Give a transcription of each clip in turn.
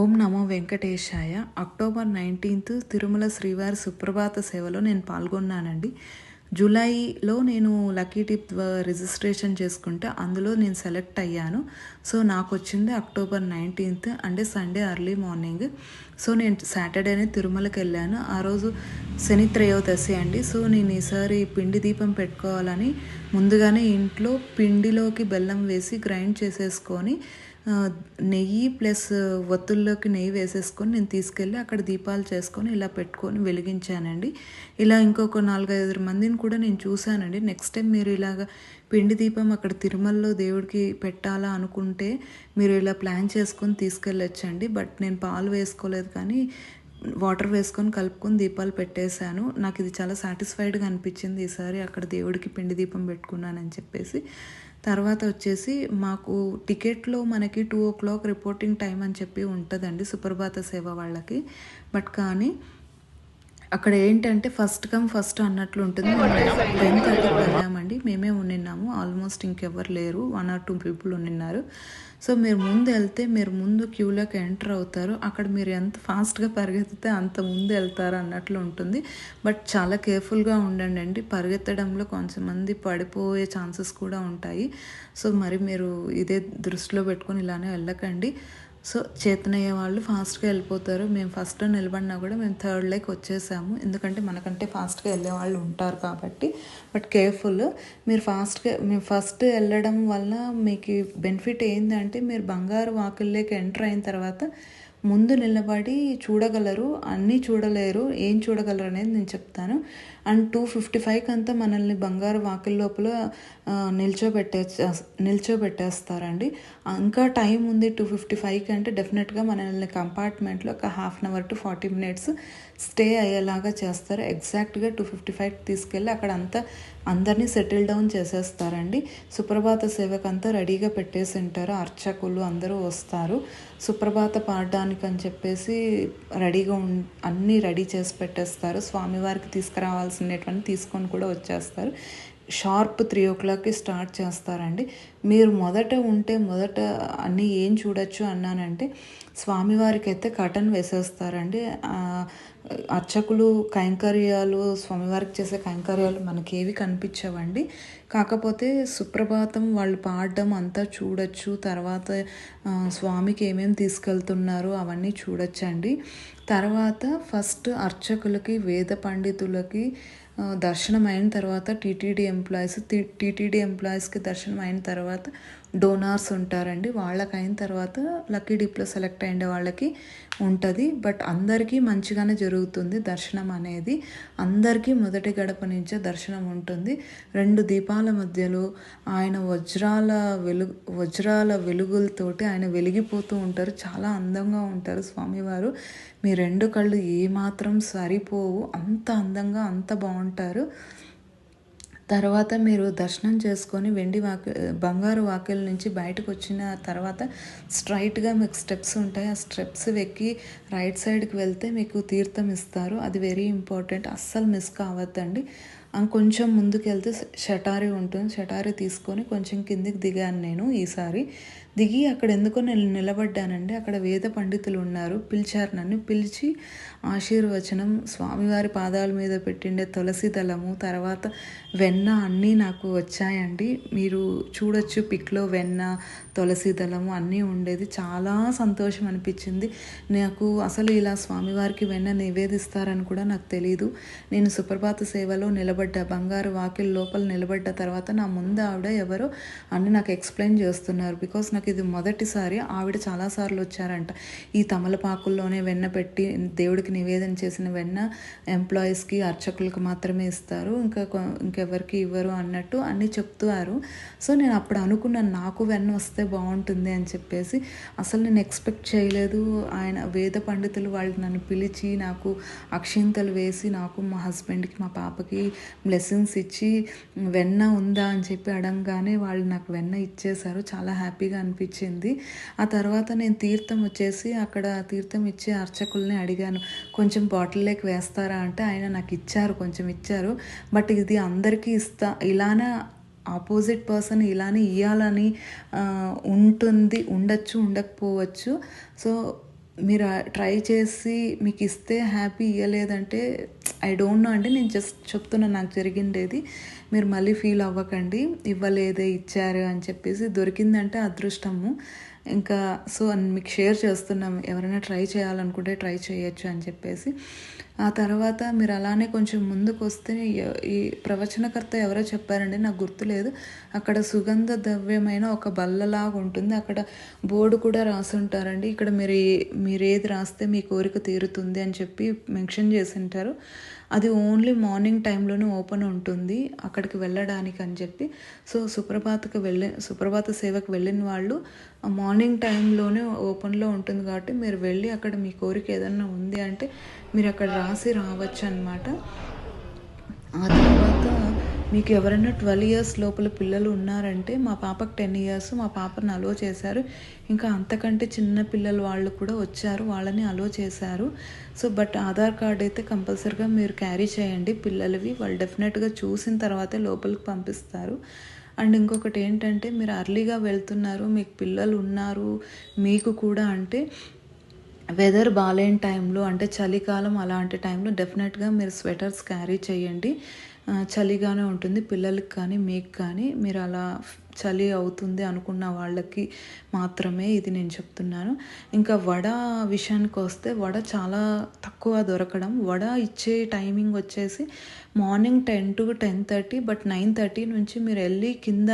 ఓం నమో వెంకటేశాయ. October nineteenth Tirumala శ్రీవారి సుప్రభాత సేవలో నేను పాల్గొన్నానండి. జూలైలో నేను లక్కీ టిప్ రిజిస్ట్రేషన్ చేసుకుంటే అందులో నేను సెలెక్ట్ అయ్యాను. సో నాకు వచ్చింది అక్టోబర్ నైన్టీన్త్ అంటే సండే అర్లీ మార్నింగ్. సో నేను సాటర్డేనే తిరుమలకి వెళ్ళాను. ఆ రోజు శని త్రయోదశి అండి. సో నేను ఈసారి పిండి దీపం పెట్టుకోవాలని ముందుగానే ఇంట్లో పిండిలోకి బెల్లం వేసి గ్రైండ్ చేసేసుకొని నెయ్యి ప్లస్ ఒత్తుల్లోకి నెయ్యి వేసేసుకొని నేను తీసుకెళ్ళి అక్కడ దీపాలు చేసుకొని ఇలా పెట్టుకొని వెలిగించానండి. ఇలా ఇంకొక నాలుగైదు మందిని కూడా నేను చూశానండి. నెక్స్ట్ టైం మీరు ఇలాగ పిండి దీపం అక్కడ తిరుమలలో దేవుడికి పెట్టాలా అనుకుంటే మీరు ఇలా ప్లాన్ చేసుకొని తీసుకెళ్ళొచ్చండి. బట్ నేను పాలు వేసుకోలేదు కానీ వాటర్ వేసుకొని కలుపుకొని దీపాలు పెట్టేశాను. నాకు ఇది చాలా సాటిస్ఫైడ్గా అనిపించింది ఈసారి అక్కడ దేవుడికి పిండి దీపం పెట్టుకున్నానని చెప్పేసి. తర్వాత వచ్చేసి మాకు టికెట్లో మనకి two o'clock reporting time అని చెప్పి ఉంటుందండి సుప్రభాత సేవ వాళ్ళకి. బట్ కానీ అక్కడ ఏంటంటే ఫస్ట్ కమ్ ఫస్ట్ అన్నట్లు ఉంటుంది. టెన్ థర్టీకి వెళ్ళామండి. మేమే ఉండిన్నాము. ఆల్మోస్ట్ ఇంకెవ్వరు లేరు. వన్ ఆర్ టూ పీపుల్ ఉండిన్నారు. సో మీరు ముందు వెళ్తే మీరు ముందు క్యూలోకి ఎంటర్ అవుతారు. అక్కడ మీరు ఎంత ఫాస్ట్గా పరిగెత్తితే అంత ముందు వెళ్తారు అన్నట్లు ఉంటుంది. బట్ చాలా కేర్ఫుల్గా ఉండండి అండి. పరిగెత్తడంలో కొంతమంది పడిపోయే ఛాన్సెస్ కూడా ఉంటాయి. సో మరి మీరు ఇదే దృష్టిలో పెట్టుకొని ఇలానే వెళ్ళకండి. సో చేతనయ్యే వాళ్ళు ఫాస్ట్గా వెళ్ళిపోతారు. మేము ఫస్ట్ నిలబడినా కూడా మేము థర్డ్ లైక్ వచ్చేసాము. ఎందుకంటే మనకంటే ఫాస్ట్గా వెళ్ళే వాళ్ళు ఉంటారు కాబట్టి. But careful. మీరు ఫాస్ట్గా మేము ఫస్ట్ వెళ్ళడం వల్ల మీకు బెనిఫిట్ ఏంటంటే మీరు బంగారు వాకిల్లోకి ఎంటర్ అయిన తర్వాత ముందు నిలబడి చూడగలరు. అన్నీ చూడలేరు. ఏం చూడగలరు అనేది నేను చెప్తాను. అండ్ టూ ఫిఫ్టీ ఫైవ్కి అంతా మనల్ని బంగారు వాకిల్ లోపల నిల్చోబెట్టే నిల్చోబెట్టేస్తారండి. ఇంకా టైం ఉంది టూ ఫిఫ్టీ ఫైవ్కి అంటే డెఫినెట్గా మనల్ని కంపార్ట్మెంట్లో ఒక half an hour to forty minutes stay అయ్యేలాగా చేస్తారు. ఎగ్జాక్ట్గా టూ ఫిఫ్టీ ఫైవ్ తీసుకెళ్ళి అక్కడ అంతా అందరినీ సెటిల్ డౌన్ చేసేస్తారండి. సుప్రభాత సేవకు అంతా రెడీగా పెట్టేసి ఉంటారు. అర్చకులు అందరూ వస్తారు. సుప్రభాత పాడడానికి అని చెప్పేసి రెడీగా ఉం అన్నీ రెడీ చేసి పెట్టేస్తారు. స్వామివారికి కావాల్సినటువంటి తీసుకొని కూడా వచ్చేస్తారు. షార్ప్ త్రీ ఓ క్లాక్కి స్టార్ట్ చేస్తారండి. మీరు మొదట ఉంటే మొదట అన్నీ ఏం చూడొచ్చు అన్నానంటే స్వామివారికి అయితే కటన్ వేసేస్తారండి అర్చకులు కైంకర్యాలు స్వామివారికి చేసే కైంకర్యాలు మనకేవి కనిపించవండి. కాకపోతే సుప్రభాతం వాళ్ళు పాడడం అంతా చూడొచ్చు. తర్వాత స్వామికి ఏమేమి తీసుకెళ్తున్నారు అవన్నీ చూడొచ్చండి. తర్వాత ఫస్ట్ అర్చకులకి వేద పండితులకి దర్శనం అయిన తర్వాత టీటీడీ ఎంప్లాయీస్ టీటీడీ ఎంప్లాయీస్కి దర్శనం అయిన తర్వాత డోనార్స్ ఉంటారండి. వాళ్ళకి అయిన తర్వాత లక్కీ డిప్లో సెలెక్ట్ అయిన వాళ్ళకి ఉంటుంది. బట్ అందరికీ మంచిగానే జరుగుతుంది దర్శనం అనేది. అందరికీ మొదటి గడప నుంచే దర్శనం ఉంటుంది. రెండు దీపాల మధ్యలో ఆయన వజ్రాల వెలుగు వజ్రాల వెలుగులతోటి ఆయన వెలిగిపోతూ ఉంటారు. చాలా అందంగా ఉంటారు స్వామివారు. మీ రెండు కళ్ళు ఏమాత్రం సరిపోవు. అంత అందంగా అంత బాగుంటుంది. ఉంటారు. తర్వాత మీరు దర్శనం చేసుకొని వెండి వాకి బంగారు వాకిల నుంచి బయటకు వచ్చిన తర్వాత స్ట్రైట్గా మీకు స్టెప్స్ ఉంటాయి. ఆ స్టెప్స్ ఎక్కి రైట్ సైడ్కి వెళ్తే మీకు తీర్థం ఇస్తారు. అది వెరీ ఇంపార్టెంట్ అస్సలు మిస్ కావద్దండి. కొంచెం ముందుకు వెళ్తే షటారీ ఉంటుంది. షటారీ తీసుకొని కొంచెం కిందికి దిగాను నేను ఈసారి. దిగి అక్కడ ఎందుకో నేను నిలబడ్డానండి అక్కడ వేద పండితులు ఉన్నారు. పిలిచారు నన్ను. పిలిచి ఆశీర్వచనం స్వామివారి పాదాల మీద పెట్టిండే తులసి దళము తర్వాత వెన్న అన్నీ నాకు వచ్చాయండి. మీరు చూడొచ్చు పిక్లో వెన్న తులసి దళము అన్నీ ఉండేది. చాలా సంతోషం అనిపించింది. నాకు అసలు ఇలా స్వామివారికి వెన్న నివేదిస్తారని కూడా నాకు తెలియదు నేను సుప్రభాత సేవలో నిలబడ్డ బంగారు వాకిల్ లోపల నిలబడ్డ తర్వాత నా ముందు ఆవిడ ఎవరో అన్ని నాకు ఎక్స్ప్లెయిన్ చేస్తున్నారు. బికాస్ నాకు ఇది మొదటిసారి ఆవిడ చాలాసార్లు వచ్చారంట. ఈ తమలపాకుల్లోనే వెన్న పెట్టి దేవుడికి నివేదన చేసిన వెన్న ఎంప్లాయీస్కి అర్చకులకు మాత్రమే ఇస్తారు. ఇంకా ఇంకెవరికి ఇవ్వరు అన్నట్టు అన్నీ చెప్తారు సో నేను అప్పుడు అనుకున్నాను నాకు వెన్న వస్తే బాగుంటుంది అని చెప్పేసి అసలు నేను ఎక్స్పెక్ట్ చేయలేదు. ఆయన వేద పండితులు వాళ్ళు నన్ను పిలిచి నాకు అక్షింతలు వేసి నాకు మా హస్బెండ్కి మా పాపకి బ్లెస్సింగ్స్ ఇచ్చి వెన్న ఉందా? అని చెప్పి అడగగానే వాళ్ళు నాకు వెన్న ఇచ్చేశారు. చాలా హ్యాపీగా అనిపించింది. ఆ తర్వాత నేను తీర్థం వచ్చేసి అక్కడ తీర్థం ఇచ్చే అర్చకుల్ని అడిగాను కొంచెం బాటిల్లోకి వేస్తారా? అంటే ఆయన నాకు ఇచ్చారు కొంచెం ఇచ్చారు. బట్ ఇది అందరికీ ఇస్తా ఇలానే ఆపోజిట్ పర్సన్ ఇలానే ఇవ్వాలని ఉంటుంది ఉండొచ్చు ఉండకపోవచ్చు. సో మీరు ట్రై చేసి మీకు ఇస్తే హ్యాపీ ఇవ్వలేదంటే ఐ డోంట్ నో అండి నేను జస్ట్ చెప్తున్నా నాకు జరిగిండేది. మీరు మళ్ళీ ఫీల్ అవ్వకండి ఇవ్వలేదే ఇచ్చారు అని చెప్పేసి దొరికిందంటే అదృష్టము. ఇంకా సో మీకు షేర్ చేస్తున్నాం. ఎవరైనా ట్రై చేయాలనుకుంటే ట్రై చేయొచ్చు అని చెప్పేసి. ఆ తర్వాత మీరు అలానే కొంచెం ముందుకు వస్తే ఈ ప్రవచనకర్త ఎవరో చెప్పారండి నాకు గుర్తులేదు. అక్కడ సుగంధ ద్రవ్యమైన ఒక బల్లలాగా ఉంటుంది. అక్కడ బోర్డు కూడా రాసి ఉంటారండి ఇక్కడ మీరు ఏ- మీరు ఏది రాస్తే మీ కోరిక తీరుతుంది అని చెప్పి మెన్షన్ చేసి ఉంటారు. అది ఓన్లీ మార్నింగ్ టైంలోనే ఓపెన్ ఉంటుంది. అక్కడికి వెళ్ళడానికి అని చెప్పి. సో సుప్రభాతకు వెళ్ళి సుప్రభాత సేవకు వెళ్ళిన వాళ్ళు ఆ మార్నింగ్ టైంలోనే ఓపెన్లో ఉంటుంది కాబట్టి మీరు వెళ్ళి అక్కడ మీ కోరిక ఏదన్నా ఉంది అంటే మీరు అక్కడ రాసి రావచ్చు అనమాట ఆ తర్వాత మీకు ఎవరైనా ట్వెల్వ్ ఇయర్స్ లోపల పిల్లలు ఉన్నారంటే మా పాపకు టెన్ ఇయర్స్ మా పాపను అలో చేశారు. ఇంకా అంతకంటే చిన్న పిల్లలు వాళ్ళు కూడా వచ్చారు వాళ్ళని అలో చేశారు. సో బట్ ఆధార్ కార్డ్ అయితే కంపల్సరిగా మీరు క్యారీ చేయండి పిల్లలవి. వాళ్ళు డెఫినెట్గా చూసిన తర్వాతే లోపలికి పంపిస్తారు. అండ్ ఇంకొకటి ఏంటంటే మీరు అర్లీగా వెళ్తున్నారు మీకు పిల్లలు ఉన్నారు మీకు కూడా అంటే వెదర్ బాగాలేని టైంలో అంటే చలికాలం అలాంటి టైంలో డెఫినెట్గా మీరు స్వెటర్స్ క్యారీ చేయండి. చలిగానే ఉంటుంది పిల్లలకి కానీ మీకు కానీ. మీరు అలా చలి అవుతుంది అనుకున్న వాళ్ళకి మాత్రమే ఇది నేను చెప్తున్నాను. ఇంకా వడ విషయానికి వస్తే వడ చాలా తక్కువ దొరకడం. వడ ఇచ్చే టైమింగ్ వచ్చేసి morning ten to ten thirty but nine thirty నుంచి మీరు వెళ్ళి కింద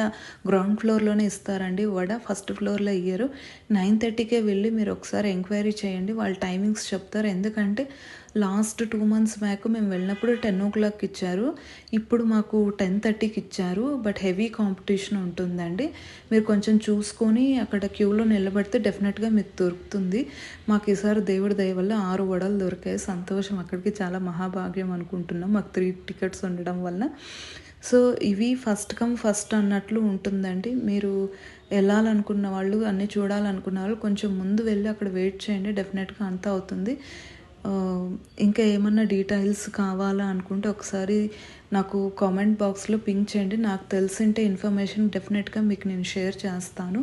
గ్రౌండ్ ఫ్లోర్లోనే ఇస్తారండి వడ. ఫస్ట్ ఫ్లోర్లో ఇయ్యరు. నైన్ థర్టీకే వెళ్ళి మీరు ఒకసారి ఎంక్వైరీ చేయండి. వాళ్ళ టైమింగ్స్ చెప్తారు. ఎందుకంటే లాస్ట్ టూ మంత్స్ బ్యాక్ మేము వెళ్ళినప్పుడు టెన్ ఓ క్లాక్ ఇచ్చారు. ఇప్పుడు మాకు టెన్ థర్టీకి ఇచ్చారు. బట్ హెవీ కాంపిటీషన్ ఉంటుందండి. మీరు కొంచెం చూసుకొని అక్కడ క్యూలో నిలబడితే డెఫినెట్గా మీకు దొరుకుతుంది. మాకు ఈసారి దేవుడి దయ వల్ల ఆరు వడలు దొరికాయి. సంతోషం. అక్కడికి చాలా మహాభాగ్యం అనుకుంటున్నాం. మాకు త్రీ టికెట్స్ ఉండడం వల్ల. సో ఇవి ఫస్ట్ కమ్ ఫస్ట్ అన్నట్లు ఉంటుందండి. మీరు వెళ్ళాలనుకున్న వాళ్ళు అన్నీ చూడాలనుకున్న వాళ్ళు కొంచెం ముందు వెళ్ళి అక్కడ వెయిట్ చేయండి. డెఫినెట్గా అంతా అవుతుంది. ఇంకా ఏమన్నా డీటెయిల్స్ కావాలా అనుకుంటే ఒకసారి నాకు కామెంట్ బాక్స్లో పింక్ చేయండి. నాకు తెలిసింటే ఇన్ఫర్మేషన్ డెఫినెట్గా మీకు నేను షేర్ చేస్తాను.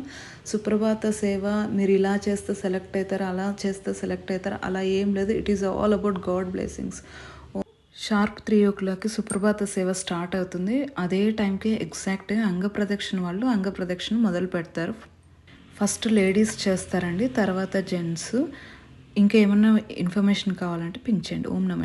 సుప్రభాత సేవ మీరు ఇలా చేస్తే సెలెక్ట్ అవుతారు అలా చేస్తే సెలెక్ట్ అవుతారు అలా ఏం లేదు. It is all about God blessings sharp three ఓ క్లాక్కి సుప్రభాత సేవ స్టార్ట్ అవుతుంది. అదే టైంకి ఎగ్జాక్ట్గా అంగప్రదక్షిణ వాళ్ళు అంగ ప్రదక్షిణ మొదలు పెడతారు. ఫస్ట్ లేడీస్ చేస్తారండి తర్వాత జెంట్స్ ఇంకా ఏమన్నా ఇన్ఫర్మేషన్ కావాలంటే పెంచండి చేయండి. ఓం నమ